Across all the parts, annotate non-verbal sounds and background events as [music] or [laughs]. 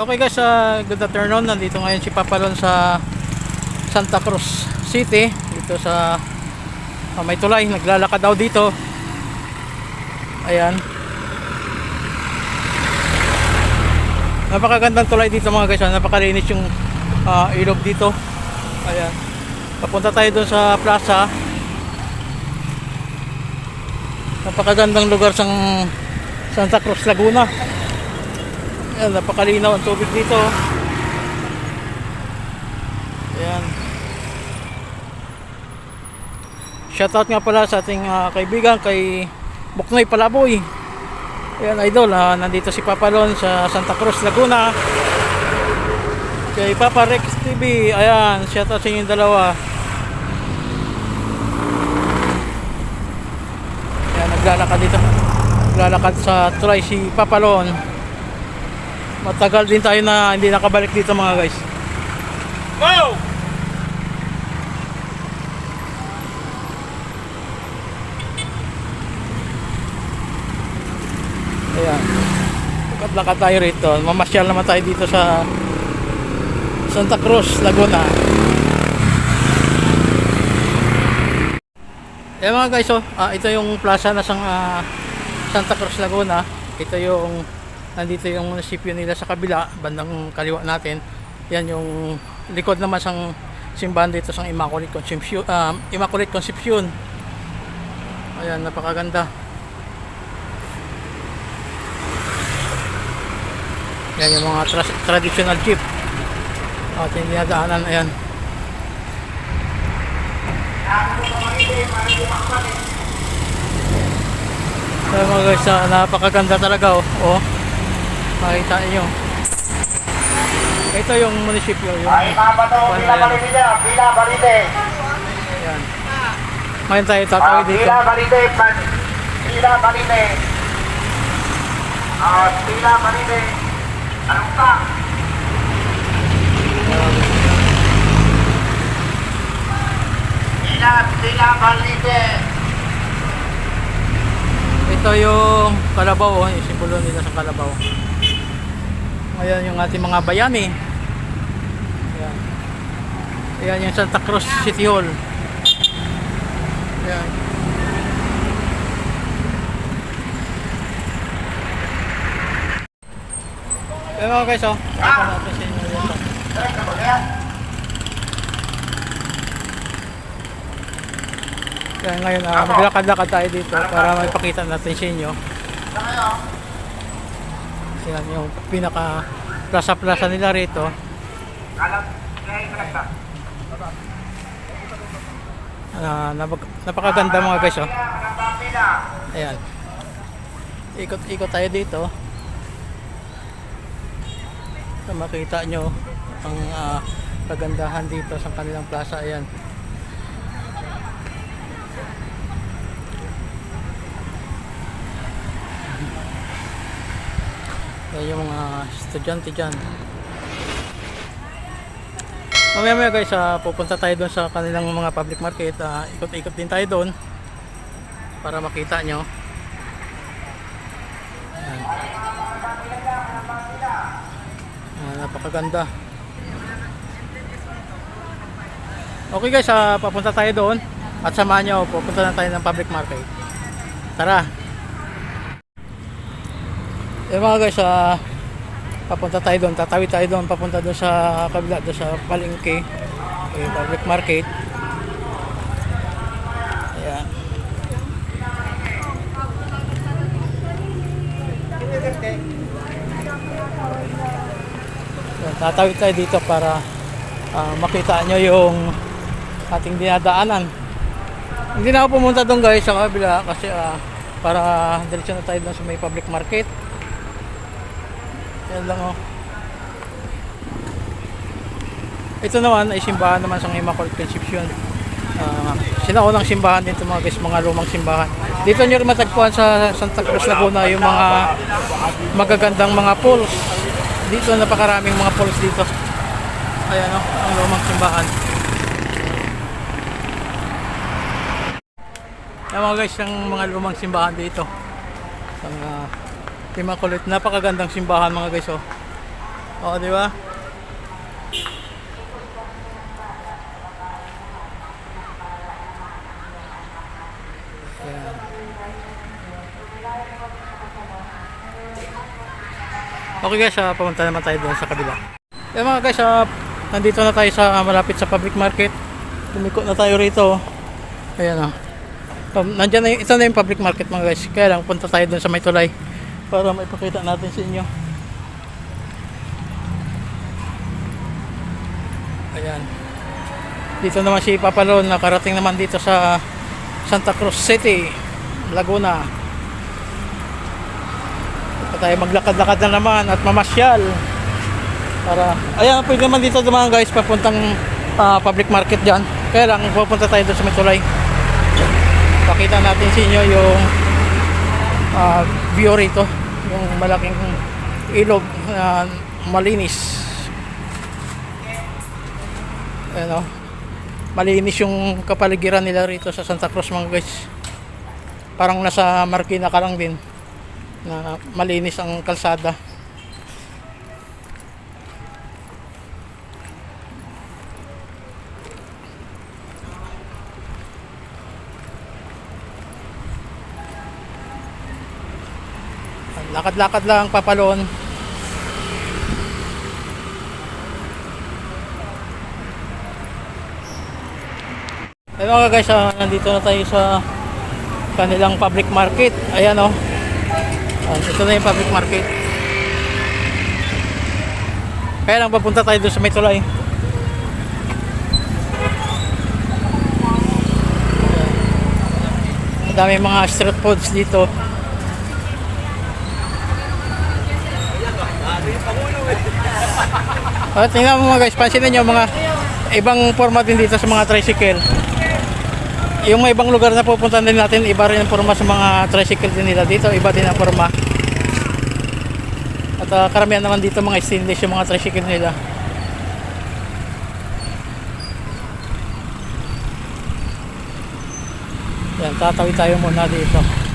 Okay guys, uh, good afternoon. Nandito ngayon si Papalon sa Santa Cruz City. Dito sa uh, may tulay. Naglalakad daw dito. Ayan. Napakagandang tulay dito mga guys. ah. Napakalinis yung uh, ilog dito. Ayan. Papunta tayo doon sa plaza. Napakagandang lugar sa Santa Cruz, Laguna. Ayan, napakalinaw ang tubig dito. Ayan. Shoutout nga pala sa ating ah, kaibigan kay Buknoy Palaboy. Ayan, idol, ah, nandito si Papalon sa Santa Cruz, Laguna. Kay Papa Rex TV. Ayan, shoutout sa inyong dalawa. Ayan, naglalakad dito. Naglalakad sa tulay si Papalon. Matagal din tayo na hindi nakabalik dito mga guys. Wow! Ayan. Lakad tayo rito. Mamasyal naman tayo dito sa Santa Cruz, Laguna. Ayan mga guys, oh, ah, ito yung plaza na sang ah, Santa Cruz, Laguna. Ito yung nandito yung munisipyo nila sa kabila, bandang kaliwa natin. Yan yung likod naman sang simbahan dito sang Immaculate Conception, ah, Immaculate Conception. Ayan, napakaganda. Yan yung mga tra- traditional jeep. At yung dinadaanan, ayan. Kaya mga guys, ah, napakaganda talaga oh. oh. Makita niyo. Ito yung munisipyo, yung Ay, mga bato, pila balite, pila balite. ayan. Ngayon tayo Ah, tatawid dito. pila balite, pila balite. Ah, pila balite. Anong pa? Pila, pila balite. Ito yung Kalabaw, oh, yung simbolo nila sa Kalabaw. Ayan yung ating mga bayani. Ayan. Ayan yung Santa Cruz City Hall. Ayan. Ayan mga guys, oh. Ito natin sa inyo. Kaya ngayon, ah, maglakad-lakad tayo dito para may pakita natin sa inyo. Yan yung pinaka plaza-plaza nila rito. Napag- napakaganda mga guys, oh. Ayan. Ikot-ikot tayo dito. Para makita nyo ang ah, kagandahan dito sa kanilang plaza. Ayan. Ayan yung mga estudyante dyan. Mamaya maya guys, ah, pupunta tayo doon sa kanilang mga public market. Ah, ikot-ikot din tayo doon para makita nyo. Ayan. Ah, napakaganda. Okay guys, ah, papunta tayo doon at samahan nyo, pupunta na tayo ng public market. Tara! Eh mga guys, ah, papunta tayo doon, tatawid tayo doon, papunta doon sa kabila, doon sa palengke, eh, public market. Ayan. Yan, tatawid tayo dito para ah, makita nyo yung ating dinadaanan. Hindi na ako pumunta doon guys sa kabila kasi ah, para diretso na tayo doon sa may public market. Yan lang oh. Ito naman ay simbahan naman sa Immaculate Conception. Uh, sinaunang simbahan dito mga guys, mga lumang simbahan. Dito nyo matagpuan sa Santa Cruz Laguna yung mga magagandang mga pools. Dito napakaraming mga pools dito. Ayan oh, ang lumang simbahan. Yan mga guys, yung mga lumang simbahan dito. Sa mga Immaculate, napakagandang simbahan mga guys oh. Oo, di ba? Okay guys, ah, pumunta naman tayo doon sa kabila. Eh mga guys, ah, nandito na tayo sa ah, malapit sa public market. Lumiko na tayo rito. Ayan ah. Um, nandyan na yung, ito na yung public market mga guys. Kaya lang, punta tayo doon sa may tulay para maipakita natin sa inyo. Ayan. Dito naman si Papalon, nakarating naman dito sa Santa Cruz City, Laguna. Ito tayo maglakad-lakad na naman at mamasyal. Para, ayan, pwede naman dito dumaan guys, papuntang ah, public market dyan. Kaya lang, pupunta tayo doon sa may tulay. Pakita natin sa inyo yung ah, view rito. Yung malaking ilog na malinis. Ano? Malinis yung kapaligiran nila rito sa Santa Cruz mga guys. Parang nasa Marikina ka lang din na malinis ang kalsada. Lakad-lakad lang papalon. Ayun mga guys, ah, nandito na tayo sa kanilang public market. Ayan o. Oh. ito na yung public market. Kaya lang papunta tayo doon sa may tulay. Ang dami mga street foods dito. Oh, tingnan mo mga guys, pansinin nyo mga ibang format din dito sa mga tricycle. Yung mga ibang lugar na pupuntahan din natin, iba rin ang forma sa mga tricycle din nila dito, iba din ang forma. At ah, karamihan naman dito mga stainless yung mga tricycle nila. Yan, tatawid tayo muna dito.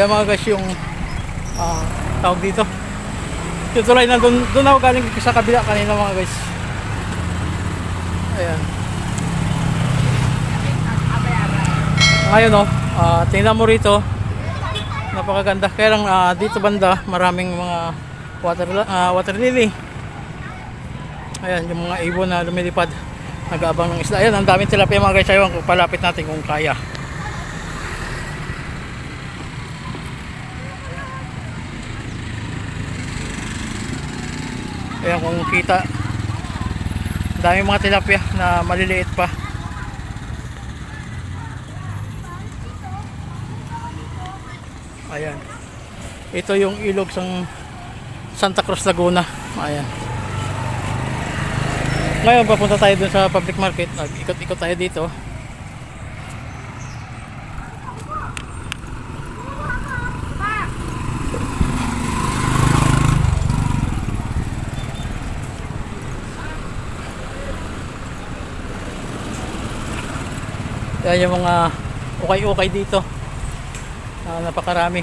Kaya mga guys yung ah, tawag dito. Yung tulay na doon, doon ako galing sa kabila kanina mga guys. Ayan. Ngayon oh, ah, tingnan mo rito. Napakaganda. Kaya lang ah, dito banda maraming mga water, ah, water lily. Ayan, yung mga ibon na lumilipad. Nag-aabang ng isla. Ayan, ang daming tilapia mga guys. Ayaw, palapit natin kung kaya. Ayan kung kita. Dami mga tilapia na maliliit pa. Ayan. Ito yung ilog sang Santa Cruz Laguna. Ayan. Ngayon papunta tayo dun sa public market. Ikot-ikot tayo dito. Yan yung mga ukay-ukay dito. Ah, napakarami.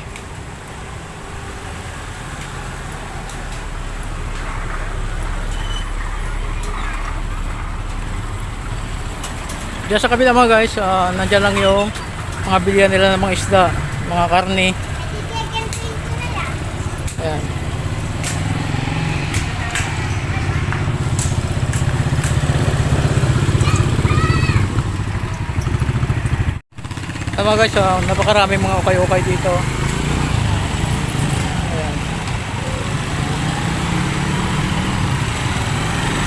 Diyan sa kabila mga guys, ah, nandyan lang yung mga bilihan nila ng mga isda, mga karne. Ayan. Tama guys, ah, napakarami mga ukay-ukay dito. Ayan.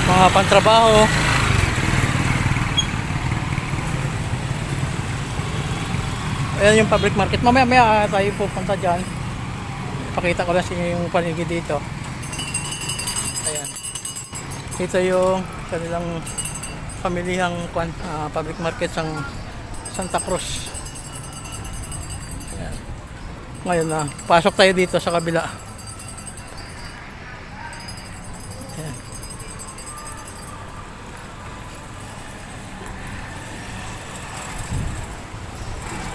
Mga pantrabaho. Ayan yung public market. Mamaya maya tayo pupunta dyan. Pakita ko lang sa inyo yung paligid dito. Ayan. Ito yung kanilang pamilihang ah, public market sa Santa Cruz. Ngayon na, pasok tayo dito sa kabila. Ayan.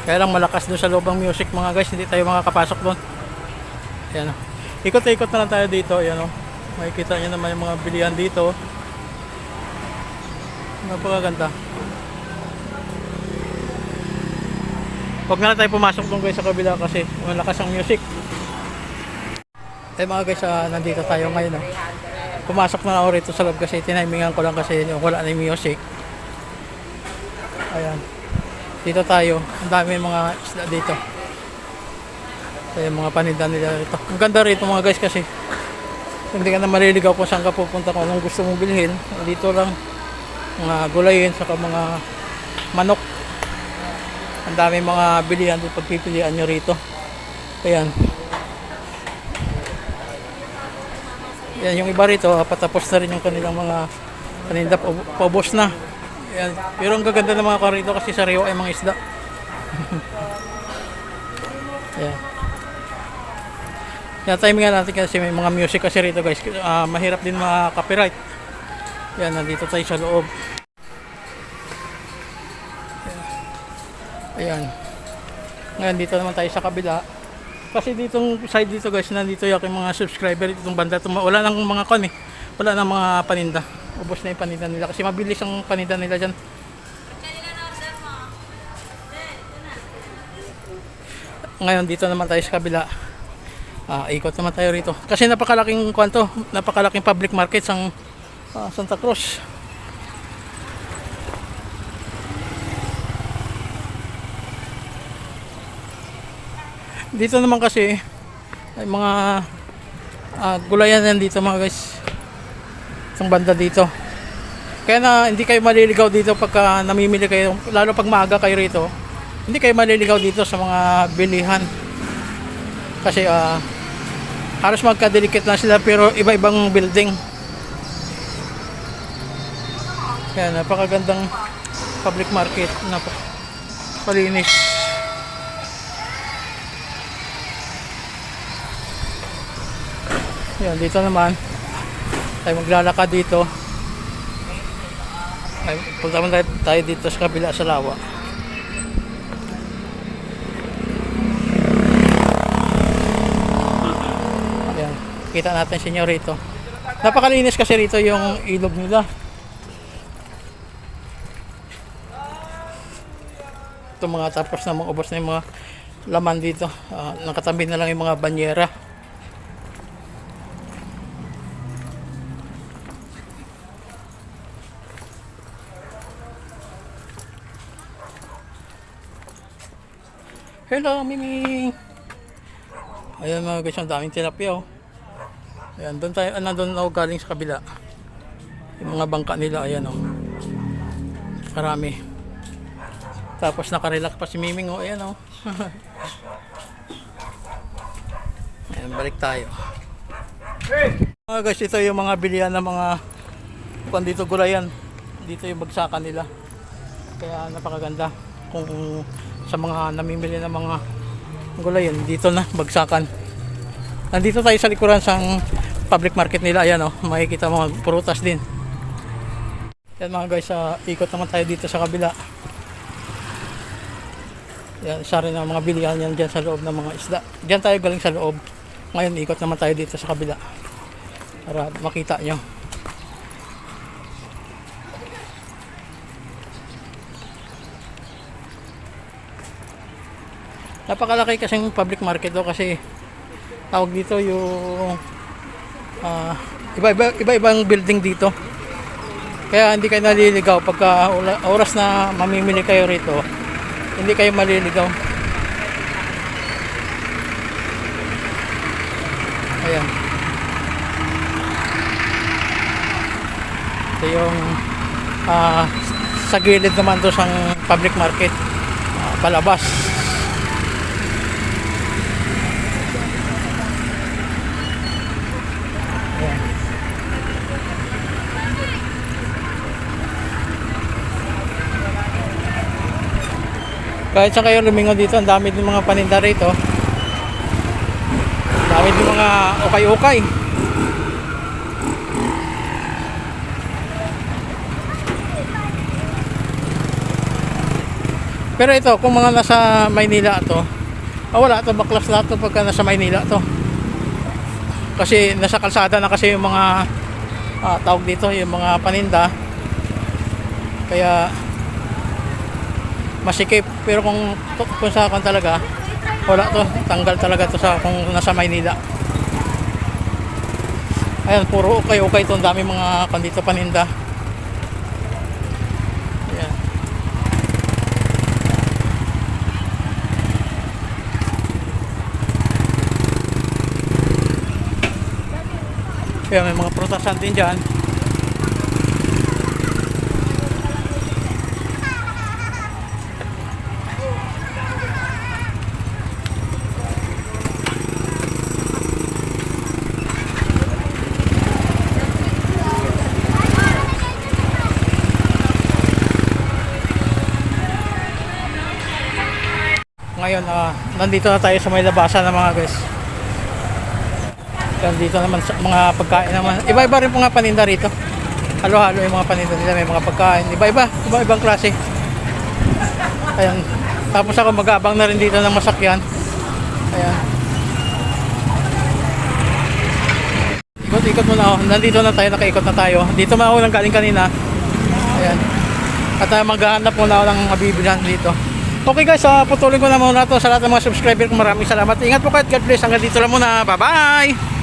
Kaya lang malakas doon sa loob ang music mga guys, hindi tayo makakapasok doon. Ayan. Ikot-ikot na lang tayo dito, ayan o. Makikita nyo naman yung mga bilihan dito. Napakaganda. Huwag na lang tayo pumasok doon guys sa kabila kasi malakas ang music. Eh mga guys, ah, nandito tayo ngayon. ah. Pumasok na ako rito sa loob kasi tinimingan ko lang kasi yung wala na yung music. Ayan. Dito tayo. Ang dami mga isda dito. Kaya mga paninda nila rito. Ang ganda rito mga guys kasi hindi ka na maliligaw kung saan ka pupunta kung anong gusto mong bilhin. Dito lang mga gulayin saka mga manok. Dami mga bilihan dito pagpipilian nyo rito. Ayan. Yan yung iba rito, ah, patapos na rin yung kanilang mga paninda, pau- paubos na. Yan. Pero ang gaganda ng mga karito kasi sariwa ay mga isda. [laughs] Yan. Yan, timing natin kasi may mga music kasi rito guys. Ah, mahirap din mga copyright. Yan, nandito tayo sa loob. Ayan. Ngayon dito naman tayo sa kabila. Kasi ditong side dito guys, nandito yung mga subscriber itong banda. Tuma- wala nang mga kon eh. Wala nang mga paninda. Ubos na yung paninda nila. Kasi mabilis ang paninda nila dyan. Ngayon dito naman tayo sa kabila. Ah, ikot naman tayo rito. Kasi napakalaking kwanto, napakalaking public market ang ah, Santa Cruz. Dito naman kasi ay mga ah, gulayan yan dito mga guys. Isang banda dito. Kaya na hindi kayo maliligaw dito pagka namimili kayo, lalo pag maaga kayo rito. Hindi kayo maliligaw dito sa mga bilihan. Kasi ah halos magkadelikit lang sila pero iba-ibang building. Kaya napakagandang public market. Napakalinis. Yan, dito naman. Tayo maglalakad dito. Ay, punta naman tayo, tayo dito sa kabila sa lawa. Ayan, kita natin si rito. Napakalinis kasi rito yung ilog nila. Ito mga tapos na mga ubos na yung mga laman dito. Ah, nakatabi na lang yung mga banyera. Hello, Mimi! Ayan mga guys, ang daming tilapia oh. Ayan, doon tayo, ah, nandun ako galing sa kabila. Yung mga bangka nila, ayan oh. Marami. Tapos nakarelax pa si Miming oh, ayan oh. [laughs] ayan, balik tayo. Mga guys, ito yung mga bilihan ng mga kung dito gulayan. Dito yung bagsakan nila. Kaya napakaganda kung sa mga namimili ng mga gulayan dito na bagsakan. Nandito tayo sa likuran sa public market nila. Ayan oh, makikita mga prutas din. Yan mga guys, ah, ikot naman tayo dito sa kabila. Yan, isa rin ang mga bilihan yan dyan sa loob ng mga isda. Diyan tayo galing sa loob. Ngayon, ikot naman tayo dito sa kabila. Para makita nyo. Napakalaki kasing public market do kasi tawag dito yung ah, iba-iba iba-ibang building dito. Kaya hindi kayo naliligaw pagka oras na mamimili kayo rito. Hindi kayo maliligaw. Ayan. Ito yung ah, sa gilid naman to sang public market. ah, palabas. Kahit sa kayo lumingon dito, ang dami din mga paninda rito. Ang dami din mga ukay-ukay. Pero ito, kung mga nasa Maynila to, ah, wala to, baklas lahat to pagka nasa Maynila to. Kasi nasa kalsada na kasi yung mga ah, tawag dito, yung mga paninda. Kaya masikip. Pero kung, kung sa akin talaga, wala to, tanggal talaga to sa kung nasa Maynila. Ayan, puro okay-okay to. Ang dami mga kandito paninda. Ayan. Kaya may mga prutasan din dyan. Ngayon, ah, nandito na tayo sa may labasan ng mga guys. Nandito naman sa mga pagkain naman. Iba-iba rin po nga paninda rito. Halo-halo yung mga paninda nila. May mga pagkain. Iba-iba. Iba-ibang klase. Ayan. Tapos ako mag-abang na rin dito ng masakyan. Ayan. Ikot-ikot muna ako. Nandito na tayo. Nakaikot na tayo. Dito man ako nang galing kanina. Ayan. At uh, maghahanap muna ako ng mabibilhan dito. Okay guys, uh, putulin ko na muna to sa lahat ng mga subscriber ko. Maraming salamat. Ingat po kayo God bless. Hanggang dito lang muna. Bye-bye!